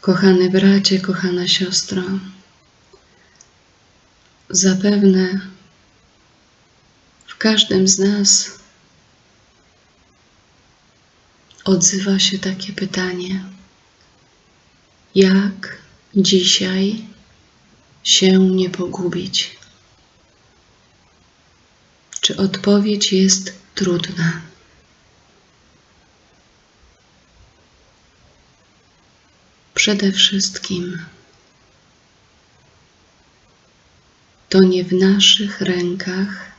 Kochany bracie, kochana siostro, zapewne w każdym z nas odzywa się takie pytanie: jak dzisiaj się nie pogubić? Czy odpowiedź jest trudna? Przede wszystkim to nie w naszych rękach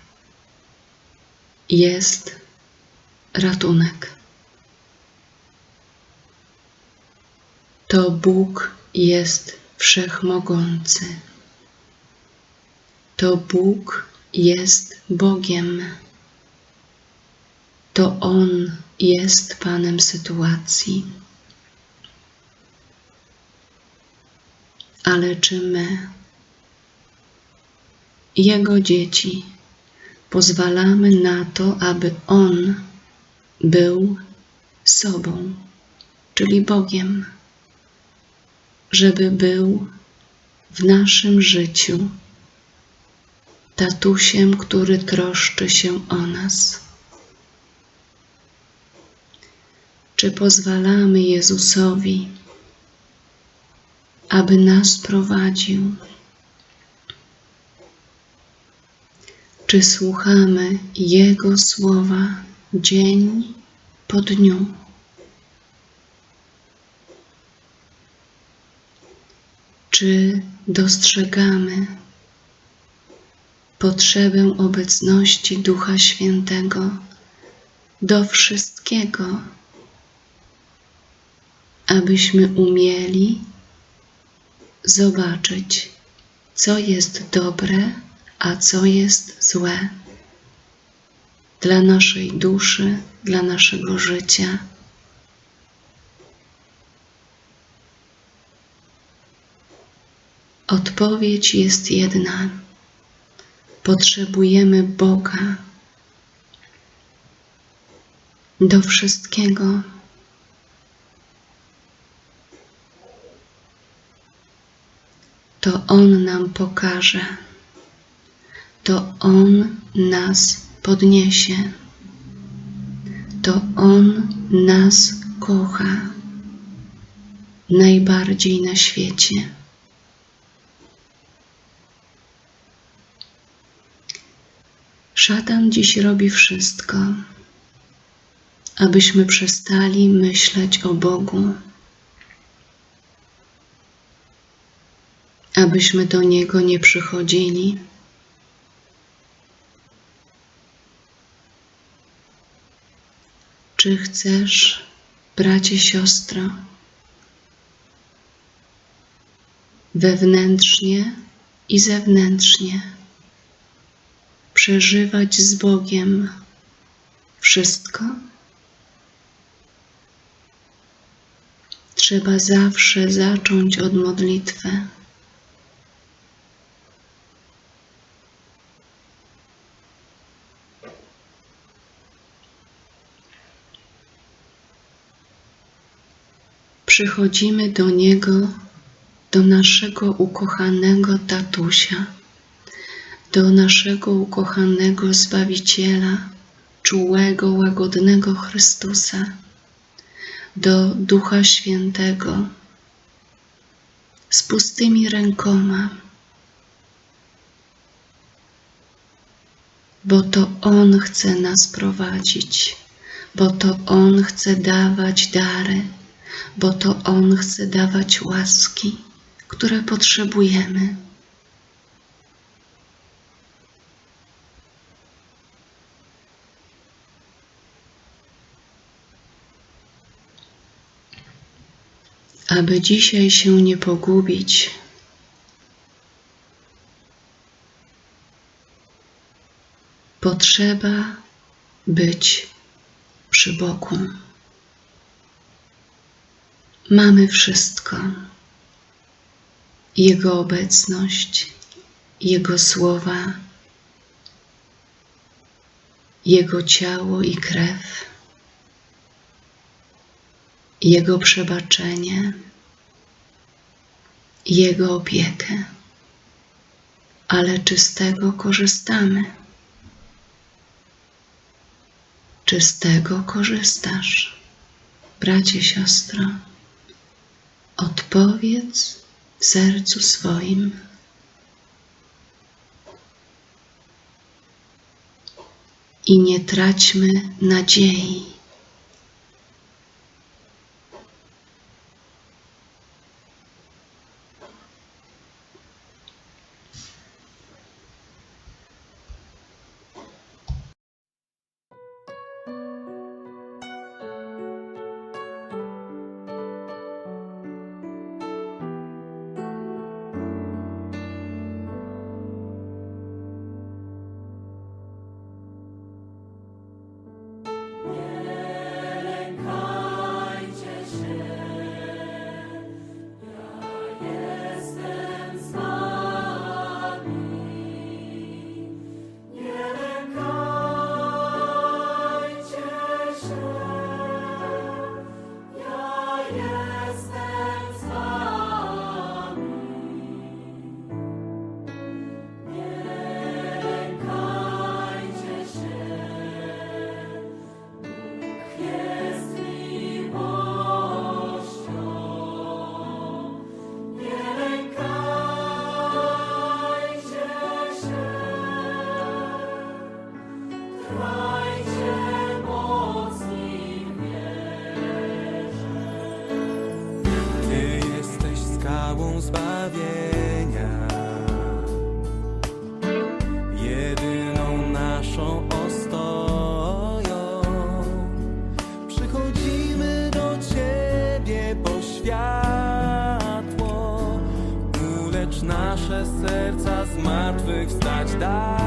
jest ratunek. To Bóg jest wszechmogący. To Bóg jest Bogiem. To On jest Panem sytuacji. Ale czy my, Jego dzieci, pozwalamy na to, aby On był sobą, czyli Bogiem, żeby był w naszym życiu tatusiem, który troszczy się o nas. Czy pozwalamy Jezusowi, aby nas prowadził? Czy słuchamy Jego słowa dzień po dniu? Czy dostrzegamy potrzebę obecności Ducha Świętego do wszystkiego, abyśmy umieli zobaczyć, co jest dobre, a co jest złe dla naszej duszy, dla naszego życia. Odpowiedź jest jedna. Potrzebujemy Boga do wszystkiego. To On nam pokaże, to On nas podniesie, to On nas kocha. Najbardziej na świecie. Szatan dziś robi wszystko, abyśmy przestali myśleć o Bogu, abyśmy do Niego nie przychodzili. Czy chcesz, bracie, siostro, wewnętrznie i zewnętrznie? przeżywać z Bogiem wszystko? Trzeba zawsze zacząć od modlitwy. Przychodzimy do Niego, do naszego ukochanego tatusia do naszego ukochanego Zbawiciela, czułego, łagodnego Chrystusa, do Ducha Świętego, z pustymi rękoma, bo to On chce nas prowadzić, bo to On chce dawać dary, bo to On chce dawać łaski, które potrzebujemy. aby dzisiaj się nie pogubić. Potrzeba być przy boku. Mamy wszystko. Jego obecność, Jego słowa, Jego ciało i krew, Jego przebaczenie, Jego opiekę. Ale czy z tego korzystamy? Czy z tego korzystasz, bracie, siostro? Odpowiedz w sercu swoim. I nie traćmy nadziei. skałą zbawienia, jedyną naszą ostoją. Przychodzimy do Ciebie po światło, ulecz nasze serca, zmartwychwstać daj.